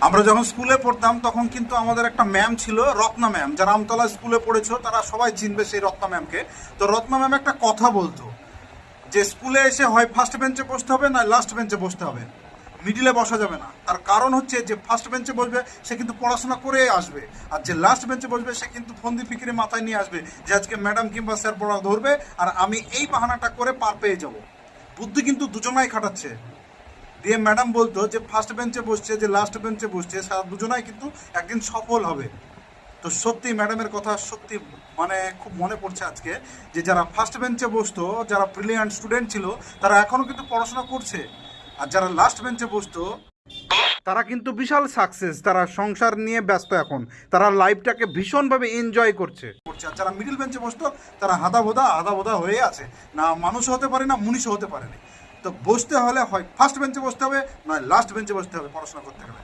আমরা যখন স্কুলে পড়তাম, তখন কিন্তু আমাদের একটা ম্যাম ছিল, রত্না ম্যাম যারা আমতলা স্কুলে পড়েছো, তারা সবাই চিনবে সেই রত্না ম্যামকে তো রত্না ম্যাম একটা কথা বলতো, যে স্কুলে এসে হয় ফার্স্ট বেঞ্চে বসতে হবে না লাস্ট বেঞ্চে বসতে হবে। মিডিলে বসা যাবে না। তার কারণ হচ্ছে যে ফার্স্ট বেঞ্চে বসবে, সে কিন্তু পড়াশোনা করে আসবে। আর যে লাস্ট বেঞ্চে বসবে, সে কিন্তু ফন্দি ফিকিরে মাথায় নিয়ে আসবে, যে আজকে ম্যাডাম কিংবা স্যার পড়া ধরবে, আর আমি এই বাহানাটা করে পার পেয়ে যাব। বুদ্ধি কিন্তু দুজনাই খাটাচ্ছে। দিয়ে ম্যাডাম বলতো যে ফার্স্ট বেঞ্চে বসছে, যে লাস্ট বেঞ্চে বসছে, সারা দুজনাই কিন্তু একদিন সফল হবে। তো সত্যি ম্যাডামের কথা সত্যি মানে খুব মনে পড়ছে আজকে, যে যারা ফার্স্ট বেঞ্চে বসতো, যারা ব্রিলিয়ান্ট স্টুডেন্ট ছিল, তারা এখনও কিন্তু পড়াশোনা করছে। আর যারা লাস্ট বেঞ্চে বসতো, তারা কিন্তু বিশাল সাকসেস তারা সংসার নিয়ে ব্যস্ত এখন, তারা লাইফটাকে ভীষণভাবে এনজয় করছে। করছে। আর যারা মিডিল বেঞ্চে বসতো, তারা হাদা ভোদা হাদা ভোদা হয়ে আছে। না মানুষ হতে পারে, না মুনিশ হতে পারে না। তো বসতে হলে হয় ফার্স্ট বেঞ্চে বসতে হবে, নয় লাস্ট বেঞ্চে বসতে হবে, পড়াশোনা করতে গেলে।